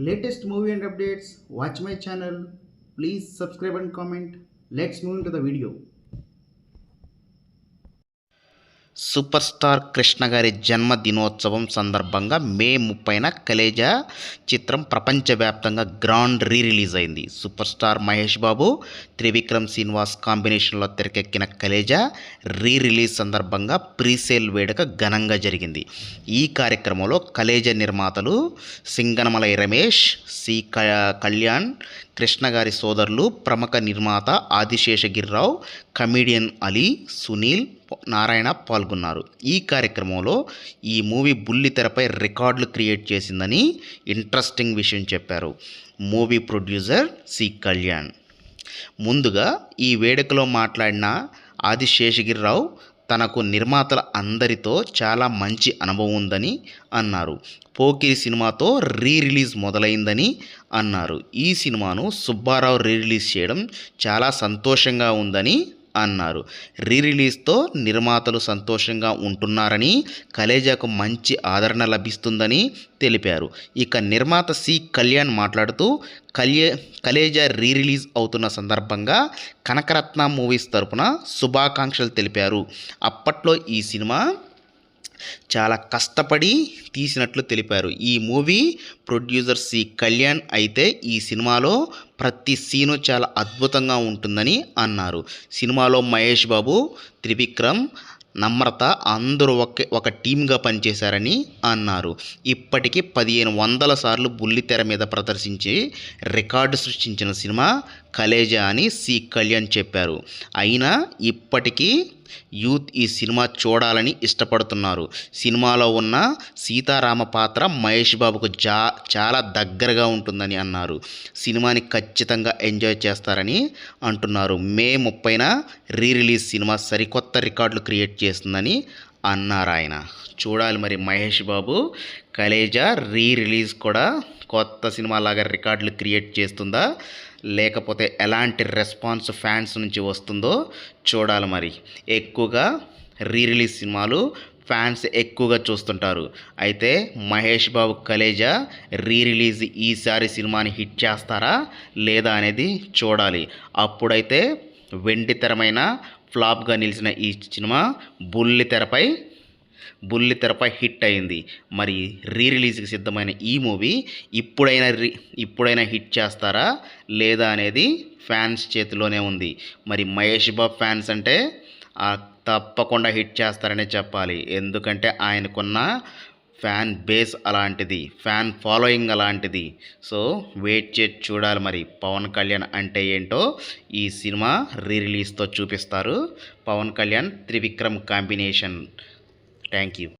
latest movie and updates, watch my channel. Please subscribe and comment. Let's move into the video. Super star Krishna గారి జన్మదినోత్సవం సందర్భంగా May ముప్పైన కలేజా చిత్రం ప్రపంచవ్యాప్తంగా grand re release అయింది. Super star Mahesh Babu Trivikram Srinivas కాంబినేషన్లో తెరకెక్కిన కలేజా రీ రిలీజ్ సందర్భంగా ప్రీసేల్ వేడుక ఘనంగా జరిగింది. ఈ కార్యక్రమంలో కలేజా నిర్మాతలు సింగనమలై రమేష్ సి క కళ్యాణ్ కృష్ణ గారి సోదరులు ప్రముఖ నిర్మాత ఆదిశేషగిరిరావు కమీడియన్ అలీ సునీల్ నారాయణ పాల్గొన్నారు. ఈ కార్యక్రమంలో ఈ మూవీ బుల్లి తెరపై రికార్డులు క్రియేట్ చేసిందని ఇంట్రెస్టింగ్ విషయం చెప్పారు. Movie producer C. కళ్యాణ్. ముందుగా ఈ వేడుకలో మాట్లాడిన ఆది శేషగిరిరావు తనకు నిర్మాతల అందరితో చాలా మంచి అనుభవం ఉందని అన్నారు. పోకిరి సినిమాతో రీ రిలీజ్ మొదలైందని అన్నారు. ఈ సినిమాను సుబ్బారావు రీ రిలీజ్ చేయడం చాలా సంతోషంగా ఉందని అన్నారు. రీ రిలీజ్తో నిర్మాతలు సంతోషంగా ఉంటున్నారని కలేజాకు మంచి ఆదరణ లభిస్తుందని తెలిపారు. ఇక నిర్మాత సి. కళ్యాణ్ మాట్లాడుతూ కళ్యే కలేజా రీ రిలీజ్ అవుతున్న సందర్భంగా కనకరత్న మూవీస్ తరపున శుభాకాంక్షలు తెలిపారు. అప్పట్లో ఈ సినిమా చాలా కష్టపడి తీసినట్లు తెలిపారు. ఈ మూవీ ప్రొడ్యూసర్ సి. కళ్యాణ్ అయితే ఈ సినిమాలో ప్రతి సీను చాలా అద్భుతంగా ఉంటుందని అన్నారు. సినిమాలో మహేష్ బాబు త్రివిక్రమ్ నమ్రత అందరూ ఒక ఒక టీమ్గా పనిచేశారని అన్నారు. ఇప్పటికీ పదిహేను వందల సార్లు బుల్లితెర మీద ప్రదర్శించి రికార్డు సృష్టించిన సినిమా కలేజా అని సి కళ్యాణ్ చెప్పారు. అయినా ఇప్పటికీ యూత్ ఈ సినిమా చూడాలని ఇష్టపడుతున్నారు. సినిమాలో ఉన్న సీతారామ పాత్ర మహేష్ బాబుకు జా చాలా దగ్గరగా ఉంటుందని అన్నారు. సినిమాని ఖచ్చితంగా ఎంజాయ్ చేస్తారని అంటున్నారు. మే ముప్పైన రీ రిలీజ్ సినిమా సరికొత్త రికార్డులు క్రియేట్ చేస్తుందని అన్నారు ఆయన. చూడాలి మరి మహేష్ బాబు. కలేజా రీ రిలీజ్ కూడా కొత్త సినిమా లాగా రికార్డులు క్రియేట్ చేస్తుందా? లేకపోతే ఎలాంటి రెస్పాన్స్ ఫ్యాన్స్ నుంచి వస్తుందో చూడాలి మరి. ఎక్కువగా రీ రిలీజ్ సినిమాలు ఫ్యాన్స్ ఎక్కువగా చూస్తుంటారు. అయితే మహేష్ బాబు కలేజా రీ రిలీజ్ ఈసారి సినిమాని హిట్ చేస్తారా లేదా అనేది చూడాలి. అప్పుడైతే వెండితెరమైన ఫ్లాప్గా నిలిచిన ఈ సినిమా బుల్లి తెరపై బుల్లి తెరపై హిట్ అయింది. మరి రీ రిలీజ్కి సిద్ధమైన ఈ మూవీ ఇప్పుడైనా రీ ఇప్పుడైనా హిట్ చేస్తారా? లేదా అనేది ఫ్యాన్స్ చేతిలోనే ఉంది. మరి మహేష్ బాబు ఫ్యాన్స్ అంటే తప్పకుండా హిట్ చేస్తారనే చెప్పాలి. ఎందుకంటే ఆయనకున్న ఫ్యాన్ బేస్ అలాంటిది ఫ్యాన్ ఫాలోయింగ్ అలాంటిది. సో వెయిట్ చేసి చూడాలి మరి. పవన్ కళ్యాణ్ అంటే ఏంటో ఈ సినిమా రీ రిలీజ్తో చూపిస్తారు. Pawan Kalyan Trivikram combination. Thank you.